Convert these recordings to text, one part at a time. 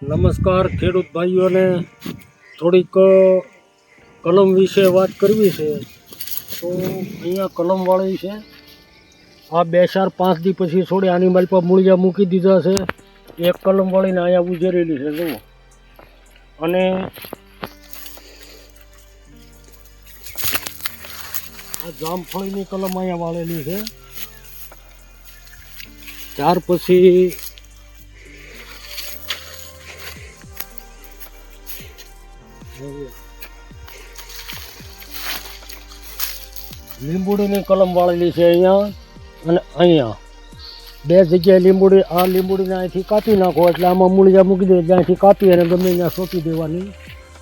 નમસ્કાર ખેડૂત ભાઈઓને થોડીક કલમ વિશે વાત કરવી છે. તો અહીંયા કલમવાળી છે. આ બે ચાર પાંચ દી પછી છોડી આની મારી પર મૂળિયા મૂકી દીધા છે. એક કલમવાળીને અહીંયા ઉજેરેલી છે, જુઓ. અને આ જામફળીની કલમ અહીંયા વાળેલી છે. ત્યાર પછી લીંબુડીની કલમ વાળેલી છે અહીંયા અને અહીંયા. બે જગ્યાએ લીંબુડી, આ લીંબુડીને અહીંથી કાપી નાખો, એટલે આમાં મૂળિયા મૂકી દે, એટલે અહીંથી કાપી અને ગમે ત્યાં સોંપી દેવાની.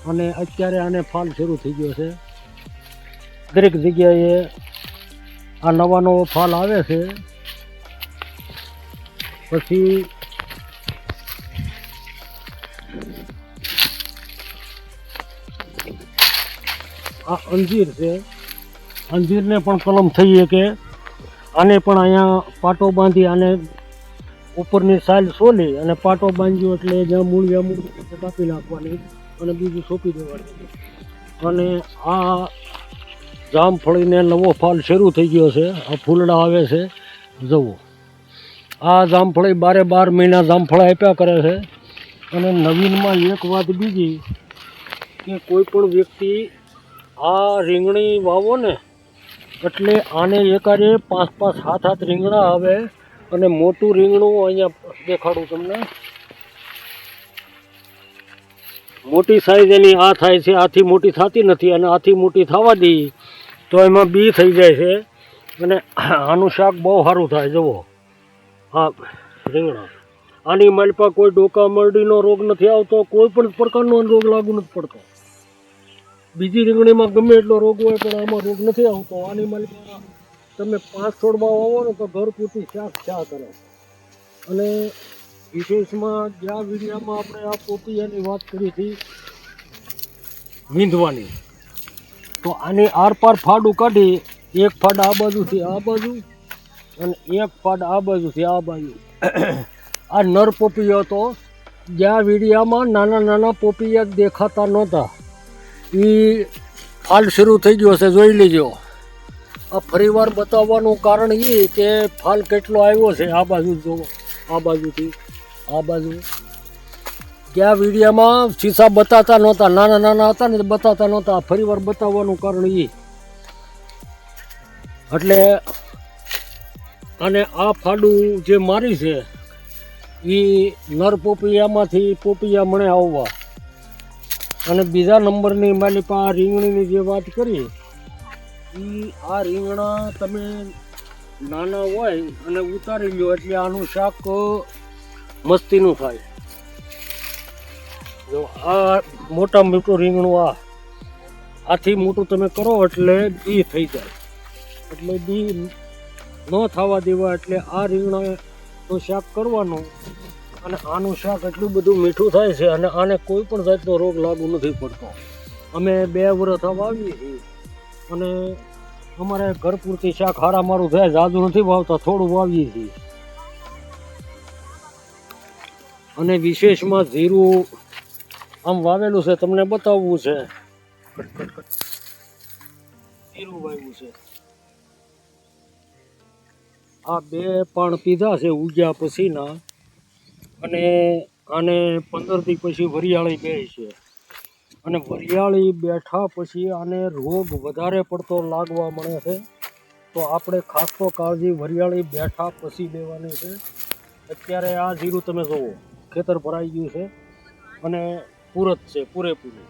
અને અત્યારે આને ફાલ શરૂ થઈ ગયો છે. દરેક જગ્યાએ આ નવા નવો ફાલ આવે છે. પછી આ અંજીર છે. અંજીરને પણ કલમ થઈ કે આને પણ અહીંયા પાટો બાંધી આને ઉપરની સાઇલ સોલી અને પાટો બાંધ્યો એટલે જ્યાં મૂળિયા મૂળ કાપી નાખવાની અને બીજું સોંપી દેવાની. અને આ જામફળીને નવો ફાલ શરૂ થઈ ગયો છે. આ ફૂલડા આવે છે. જવો આ જામફળી બારે બાર મહિના જામફળા આપ્યા કરે છે. અને નવીનમાં એક વાત બીજી કે કોઈ પણ વ્યક્તિ આ રીંગણી વાવો ને, એટલે આને એકારે પાંચ પાંચ સાત સાત રીંગણા આવે અને મોટું રીંગણું અહીંયા દેખાડું તમને. મોટી સાઈઝ એની આ થાય છે, આથી મોટી થતી નથી અને આથી મોટી થવા દી તો એમાં બી થઈ જાય છે. અને આનું શાક બહુ સારું થાય, જુઓ. આ રીંગણા. આની માલપા કોઈ ડોકા મરડીનો રોગ નથી આવતો, કોઈ પણ પ્રકારનો રોગ લાગુ નથી પડતો. બીજી રીંગણીમાં ગમે એટલો રોગ હોય પણ આમાં રોગ નથી આવતો. આની માલિકા તમે પાંચ છોડમાં વાવો ને તો ઘર પૂરતી શાક ચા કરે. અને વિશેષમાં જ્યાં વિડીયામાં આપણે આ પોપિયાની વાત કરી હતી વીંધવાની તો આની આરપાર ફાડું કાઢી, એક ફાડ આ બાજુથી આ બાજુ અને એક ફાડ આ બાજુથી આ બાજુ. આ નર પોપિયો હતો. જ્યાં વીડિયામાં નાના નાના પોપિયા દેખાતા નહોતા. એ ફાલ શરૂ થઈ ગયો છે, જોઈ લેજો. આ ફરીવાર બતાવવાનું કારણ એ કે ફાલ કેટલો આવ્યો છે આ બાજુ જો આ બાજુથી, આ બાજુ. ક્યાં વિડીયામાં શીશા બતાતા નહોતા, નાના નાના હતા ને બતાતા નહોતા ફરીવાર બતાવવાનું કારણ એ એટલે અને આ ફાડું જે મારી છે એ નર પોપિયામાંથી પોપિયા મણે આવવા. અને બીજા નંબરની માની પાસે આ રીંગણીની જે વાત કરી એ આ રીંગણા તમે નાના હોય અને ઉતારી લો એટલે આનું શાક મસ્તીનું થાય. જો આ મોટા મોટું રીંગણું આ, આથી મોટું તમે કરો એટલે બી થઈ જાય. એટલે બી ન થવા દેવા એટલે આ રીંગણાનું શાક કરવાનું. અને આનું શાક એટલું બધું મીઠું થાય છે અને આને કોઈ પણ જાતનો રોગ લાગુ નથી પડતો. અમે બે વર્ષ વાવીએ છીએ અને અમારે ઘર પૂરતી શાક હારા મારું થાય જાદુ નથી વાવતા, થોડું વાવીએ છીએ. અને વિશેષમાં જીરું આમ વાવેલું છે. તમને બતાવવું છે. જીરું વાવ્યું છે. આ બે પણ પીધા છે ઉગ્યા પછીના અને આને પંદર પછી વરિયાળી બે છે. અને વરિયાળી બેઠા પછી આને રોગ વધારે પડતો લાગવા મળે છે. તો આપણે ખાસ તો કાળજી વરિયાળી બેઠા પછી લેવાની છે. અત્યારે આ જીરું તમે જુઓ ખેતર ભરાઈ ગયું છે અને પૂરત છે, પૂરેપૂરી.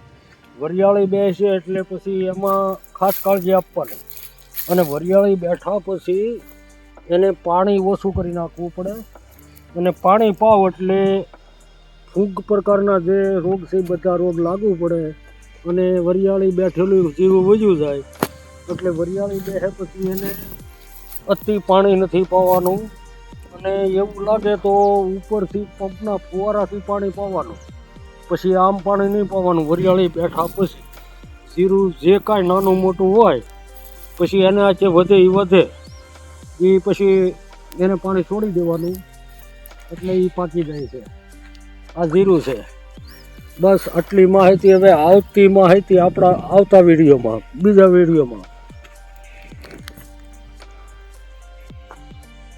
વરિયાળી બે છે એટલે પછી એમાં ખાસ કાળજી આપવાની. અને વરિયાળી બેઠા પછી એને પાણી ઓછું કરી નાખવું પડે. અને પાણી પાવ એટલે ફૂગ પ્રકારના જે રોગ છે બધા રોગ લાગુ પડે અને વરિયાળી બેઠેલું જીવું વધ્યું જાય. એટલે વરિયાળી બેસે પછી એને અતિ પાણી નથી પાવાનું. અને એવું લાગે તો ઉપરથી પંપના ફુવારાથી પાણી પાવાનું. પછી આમ પાણી નહીં પાવાનું, વરિયાળી બેઠા પછી જીરું જે કાંઈ નાનું મોટું હોય, પછી એને આ જે વધે એ વધે. એ પછી એને પાણી છોડી દેવાનું. એટલે એ પાકી જાય છે. આ જીરું છે. બસ આટલી માહિતી હવે આવતી માહિતી આપણા આવતા વિડીયોમાં, બીજા વિડીયોમાં.